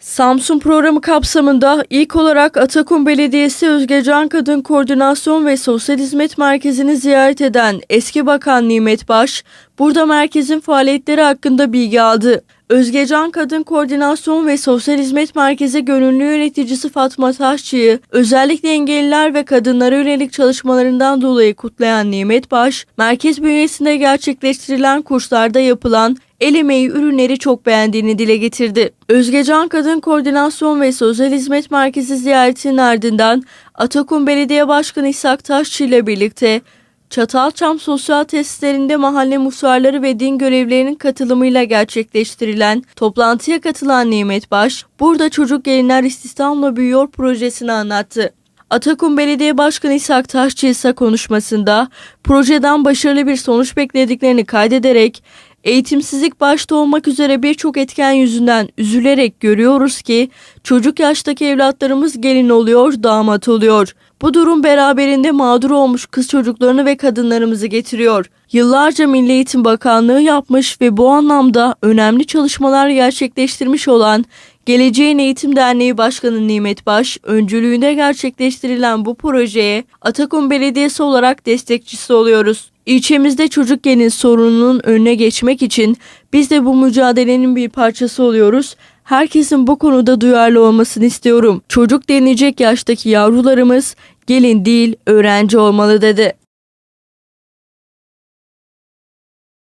Samsun programı kapsamında ilk olarak Atakum Belediyesi Özgecan Kadın Koordinasyon ve Sosyal Hizmet Merkezi'ni ziyaret eden eski Bakan Nimet Baş, burada merkezin faaliyetleri hakkında bilgi aldı. Özgecan Kadın Koordinasyon ve Sosyal Hizmet Merkezi gönüllü yöneticisi Fatma Taşçı'yı özellikle engelliler ve kadınlara yönelik çalışmalarından dolayı kutlayan Nimet Baş, merkez bünyesinde gerçekleştirilen kurslarda yapılan el emeği ürünleri çok beğendiğini dile getirdi. Özgecan Kadın Koordinasyon ve Sosyal Hizmet Merkezi ziyaretinin ardından Atakum Belediye Başkanı İshak Taşçı ile birlikte Çatalçam Sosyal Tesislerinde mahalle muhtarları ve din görevlilerinin katılımıyla gerçekleştirilen toplantıya katılan Nimet Baş, burada Çocuk Gelinler İstihdamla Büyüyor projesini anlattı. Atakum Belediye Başkanı İshak Taşçı ise konuşmasında projeden başarılı bir sonuç beklediklerini kaydederek eğitimsizlik başta olmak üzere birçok etken yüzünden üzülerek görüyoruz ki çocuk yaştaki evlatlarımız gelin oluyor, damat oluyor. Bu durum beraberinde mağdur olmuş kız çocuklarını ve kadınlarımızı getiriyor. Yıllarca Milli Eğitim Bakanlığı yapmış ve bu anlamda önemli çalışmalar gerçekleştirmiş olan Geleceğin Eğitim Derneği Başkanı Nimet Baş, öncülüğünde gerçekleştirilen bu projeye Atakum Belediyesi olarak destekçisi oluyoruz. İlçemizde çocuk gelin sorununun önüne geçmek için biz de bu mücadelenin bir parçası oluyoruz. Herkesin bu konuda duyarlı olmasını istiyorum. Çocuk denilecek yaştaki yavrularımız gelin değil öğrenci olmalı dedi.